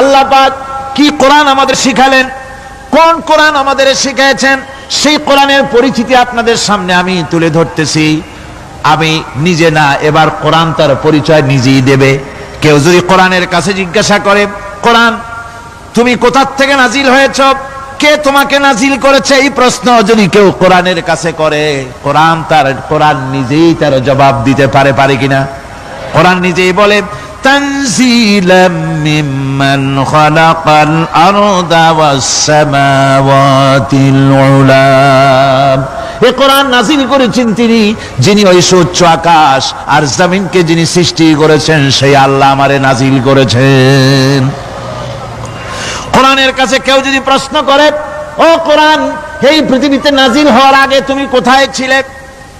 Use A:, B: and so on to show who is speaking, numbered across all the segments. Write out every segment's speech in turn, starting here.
A: আল্লাহ কি কোরআন আমাদের শিখালেন? কোন কোরআন আমাদের শিখিয়েছেন সেই কোরআনের পরিচিতি আপনাদের সামনে আমি তুলে ধরতেছি। আমি নিজে না, এবার কোরআন তার পরিচয় নিজেই দেবে। কেউ যদি কোরআনের কাছে জিজ্ঞাসা করে, কোরআন, তুমি কোথার থেকে নাজিল হয়েছ? কে তোমাকে নাজিল করেছে? এই প্রশ্ন যদি কেউ কোরআনের কাছে করে, কোরআন তার, কোরআন নিজেই তার জবাব দিতে পারে পারে কিনা? কোরআন নিজেই বলে تنزيلا ممن خلق الأرض والسماوات العلا এ কোরআন নাজিল করেছেন তিনি যিনি ওই সুচ্চ আকাশ আর জমিনকে যিনি সৃষ্টি করেছেন সেই আল্লাহ আমারে নাজিল করেছেন কোরআনের কাছে কেউ যদি প্রশ্ন করে ও কোরআন এই পৃথিবীতে নাজিল হওয়ার আগে তুমি কোথায় ছিলে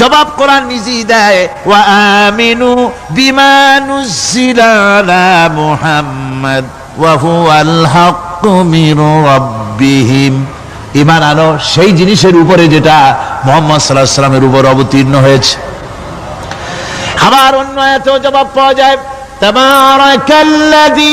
A: জবাব কোরআন নিজেই দেয়, ওয়া আমিনু বিমা নুজিলা আলা মুহাম্মদ, ওয়া হুয়াল হাক্কু মির রাব্বিহিম। ঈমান আনো, সেই জিনিসের উপরে যেটা মুহাম্মদ আলাইহি সাল্লামের উপর অবতীর্ণ হয়েছে। আবার অন্য এত জবাব পাওয়া যায়, তাবারাকাল্লাযী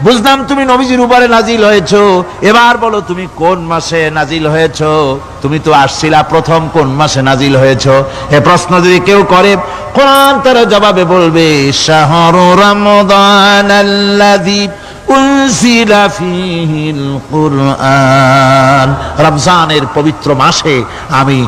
A: বুঝলাম তুমি নবীজির উপরে নাজিল হয়েছ। এবার বলো তুমি কোন মাসে নাজিল হয়েছ? তুমি তো আসছিলা প্রথম কোন মাসে নাজিল হয়েছ? এ প্রশ্ন যদি কেউ করে, কোরআন তার জবাবে বলবে, শাহর রমদান রমজানের পবিত্র মাসে আমি